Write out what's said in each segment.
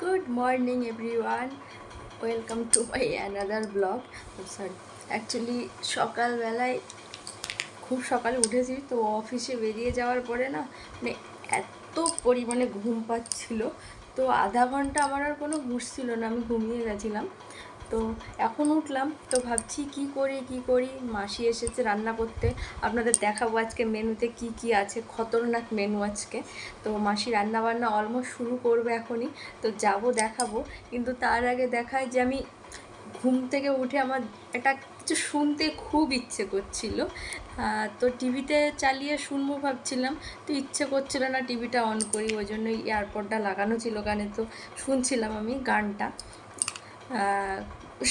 Good morning everyone welcome to my another blog sorry actually সকালবেলায় খুব সকালে উঠেছি, তো অফিসে বেরিয়ে যাওয়ার পরে না মানে এত পরিমাণে ঘুম পাচ্ছিল, তো আধা ঘণ্টা আমার আর কোনো ঘুষ ছিল না, আমি ঘুমিয়ে গেছিলাম। তো এখন উঠলাম, তো ভাবছি কি করি কি করি? মাসি এসেছে রান্না করতে। আপনাদের দেখাবো আজকে মেনুতে কি কি আছে। খতরনাক মেনু আজকে। তো মাসি রান্না বান্না অলমোস্ট শুরু করবে এখনই। তো যাব, দেখাবো। কিন্তু তার আগে দেখায় যে আমি ঘুম থেকে উঠে আমার একটা কিছু শুনতে খুব ইচ্ছে করছিল। তো টিভিতে চালিয়ে শুনব ভাবছিলাম। তো ইচ্ছে করছিল না টিভিটা অন করি, ওই জন্য এয়ারপডটা লাগানো ছিল গানে। তো শুনছিলাম আমি গানটা।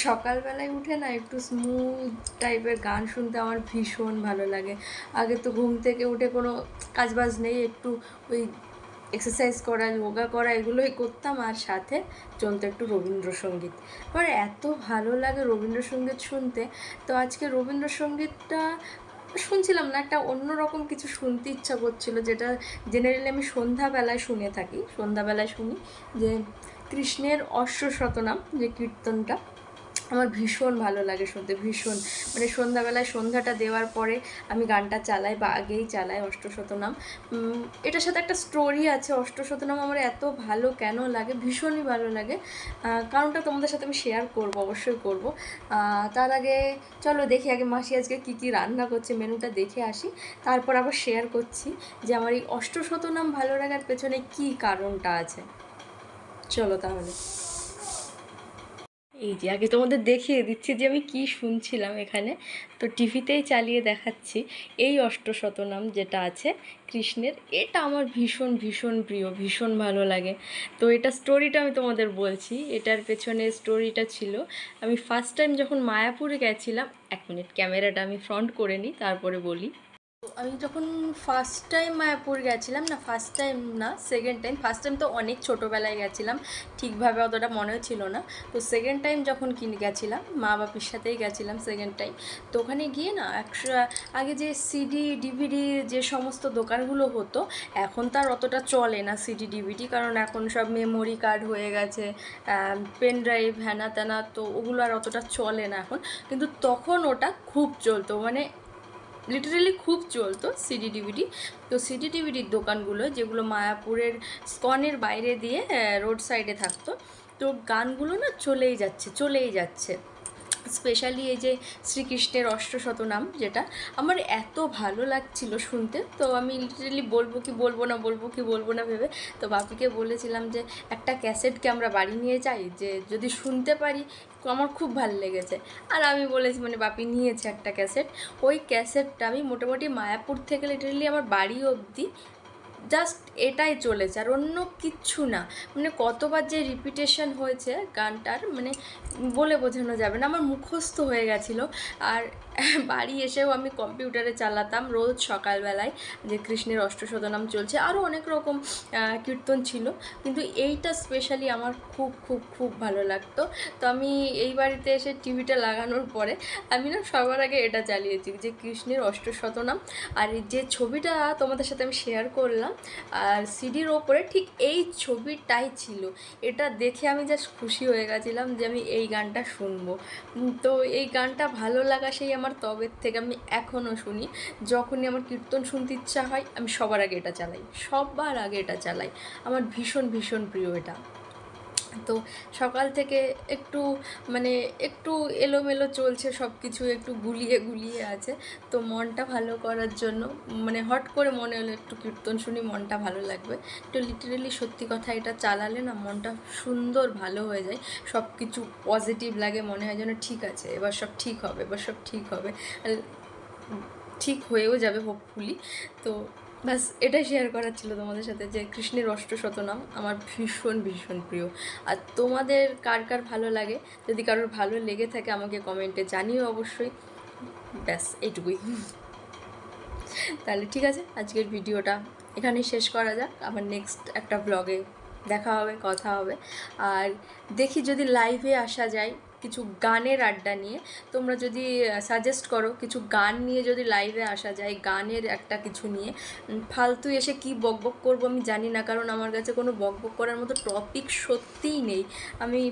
সকালবেলায় উঠে না একটু স্মুথ টাইপের গান শুনতে আমার ভীষণ ভালো লাগে। আগে তো ঘুম থেকে উঠে কোনো কাজবাজ নেই, একটু ওই এক্সারসাইজ করা যোগা করা, এগুলোই করতাম। আর সাথে চলতো একটু রবীন্দ্রসঙ্গীত। আমার এত ভালো লাগে রবীন্দ্রসঙ্গীত শুনতে। তো আজকে রবীন্দ্রসঙ্গীতটা শুনছিলাম না, একটা অন্যরকম কিছু শুনতে ইচ্ছা করছিল, যেটা জেনারেলি আমি সন্ধ্যাবেলায় শুনে থাকি। সন্ধ্যাবেলায় শুনি যে কৃষ্ণের অশ্ব শতনাম যে কীর্তনটা। আমার ভীষণ ভালো লাগে শুনতে, ভীষণ। মানে সন্ধ্যাবেলায় সন্ধ্যাটা দেওয়ার পরে আমি গানটা চালাই বা আগেই চালাই অষ্টশতনাম। এটার সাথে একটা স্টোরি আছে, অষ্টশতনাম আমার এত ভালো কেন লাগে? ভীষণই ভালো লাগে। কারণটা তোমাদের সাথে আমি শেয়ার করব, অবশ্যই করব। তার আগে চলো দেখি আগে মাসি আজকে কী কী রান্না করছে, মেনুটা দেখে আসি। তারপর আবার শেয়ার করছি যে আমার এই অষ্টশতনাম ভালো লাগার পেছনে কী কারণটা আছে। চলো তাহলে। এই যে, আগে তোমাদের দেখিয়ে দিচ্ছি যে আমি কি শুনছিলাম এখানে। তো টিভিতেই চালিয়ে দেখাচ্ছি এই অষ্টশতনাম যেটা আছে কৃষ্ণের। এটা আমার ভীষণ ভীষণ প্রিয়, ভীষণ ভালো লাগে। তো এটা স্টোরিটা আমি তোমাদের বলছি, এটার পেছনে স্টোরিটা ছিল, আমি ফার্স্ট টাইম যখন মায়াপুরে গেছিলাম, এক মিনিট, ক্যামেরাটা আমি ফ্রন্ট করে নিই, তারপরে বলি। আমি যখন ফার্স্ট টাইম মায়াপুর গেছিলাম, না ফার্স্ট টাইম না সেকেন্ড টাইম ফার্স্ট টাইম তো অনেক ছোটোবেলায় গেছিলাম, ঠিকভাবে অতটা মনেও ছিল না। তো সেকেন্ড টাইম যখন কিনে, গেছিলাম, মা বাপির সাথেই গেছিলাম সেকেন্ড টাইম তো ওখানে গিয়ে না একশো, আগে যে সিডি ডিভিডি যে সমস্ত দোকানগুলো হতো, এখন তার অতটা চলে না সিডি ডিভিডি কারণ এখন সব মেমোরি কার্ড হয়ে গেছে পেন ড্রাইভ হ্যানা ত্যানা তো ওগুলো আর অতটা চলে না এখন। কিন্তু তখন ওটা খুব চলতো মানে লিটারেলি খুব চলতো সিডি ডিভিডি তো সিডি ডিভিডির দোকানগুলো, যেগুলো মায়াপুরের স্কনের বাইরে দিয়ে রোড সাইডে থাকতো, তো গানগুলো না চলেই যাচ্ছে চলেই যাচ্ছে। স্পেশালি এই যে শ্রীকৃষ্ণের অষ্টশতনাম যেটা, আমার এত ভালো লাগছিল শুনতে। তো আমি লিটারেলি বলব কি বলব না বলব কি বলব না ভেবে, তো বাপিকে বলেছিলাম যে একটা ক্যাসেটকে আমরা বাড়ি নিয়ে যাই, যে যদি শুনতে পারি, আমার খুব ভালো লেগেছে। আর আমি বলেছি মানে বাপি নিয়েছে একটা ক্যাসেট। ওই ক্যাসেটটা আমি মোটামুটি মায়াপুর থেকে লিটারেলি আমার বাড়ি অবধি জাস্ট এটাই চলেছে আর অন্য কিচ্ছু না। মানে কতবার যে রিপিটেশন হয়েছে গানটার মানে বলে বোঝানো যাবে না, আমার মুখস্থ হয়ে গেছিল। আর বাড়ি এসেও আমি কম্পিউটারে চালাতাম রোজ সকালবেলায় যে কৃষ্ণের অষ্টশতনাম চলছে। আরও অনেক রকম কীর্তন ছিল। কিন্তু এইটা স্পেশালি আমার খুব খুব খুব ভালো লাগতো। তো আমি এই বাড়িতে এসে টিভিটা লাগানোর পরে আমি না সবার আগে এটা চালিয়েছি যে কৃষ্ণের অষ্টশতনাম। আর যে ছবিটা তোমাদের সাথে আমি শেয়ার করলাম আর সিডির ওপরে ঠিক এই ছবিটাই ছিল। এটা দেখে আমি জাস্ট খুশি হয়ে গেছিলাম যে আমি এই গানটা শুনব। তো এই গানটা ভালো লাগা সেই আমার তবের থেকে। আমি এখনও শুনি। যখনই আমার কীর্তন শুনতে ইচ্ছা হয়, আমি সবার আগে এটা চালাই। সবার আগে এটা চালাই। আমার ভীষণ ভীষণ প্রিয় এটা। তো সকাল থেকে একটু মানে একটু এলোমেলো চলছে সব কিছু একটু গুলিয়ে গুলিয়ে আছে। তো মনটা ভালো করার জন্য মানে হট করে মনে হলো একটু কীর্তন শুনি, মনটা ভালো লাগবে। তো লিটারেলি সত্যি কথা এটা চালালে না মনটা সুন্দর ভালো হয়ে যায়। সব কিছু পজিটিভ লাগে, মনে হয় যেন ঠিক আছে, এবার সব ঠিক হবে, এবার সব ঠিক হবে। ঠিক হয়েও যাবে হোপফুলি তো ব্যাস, এটাই শেয়ার করার ছিল তোমাদের সাথে যে কৃষ্ণের অষ্টশতনাম আমার ভীষণ ভীষণ প্রিয়। আর তোমাদের কার কার ভালো লাগে? যদি কারোর ভালো লেগে থাকে আমাকে কমেন্টে জানিও অবশ্যই। ব্যাস, এইটুকুই। তাহলে ঠিক আছে, আজকের ভিডিওটা এখানেই শেষ করা যাক। আবার নেক্সট একটা ব্লগে দেখা হবে, কথা হবে। আর দেখি যদি লাইভে আসা যায় কিছু গানের আড্ডা নিয়ে। তোমরা যদি সাজেস্ট করো কিছু গান নিয়ে যদি লাইভে আসা যায়, গানের একটা কিছু নিয়ে। ফালতু এসে কি বকবক করব আমি জানি না, কারণ আমার কাছে কোনো বকবক করার মতো টপিক সত্যিই নেই। আমি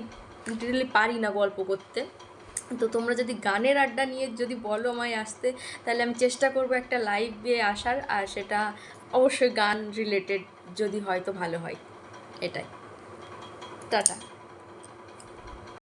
রিয়েলি পারি না গল্প করতে। তো তোমরা যদি গানের আড্ডা নিয়ে যদি বলো আমায় আসতে, তাহলে আমি চেষ্টা করব একটা লাইভে আসার। আর সেটা অবশ্যই গান রিলেটেড যদি হয় তো ভালো হয়। এটাই। টাটা।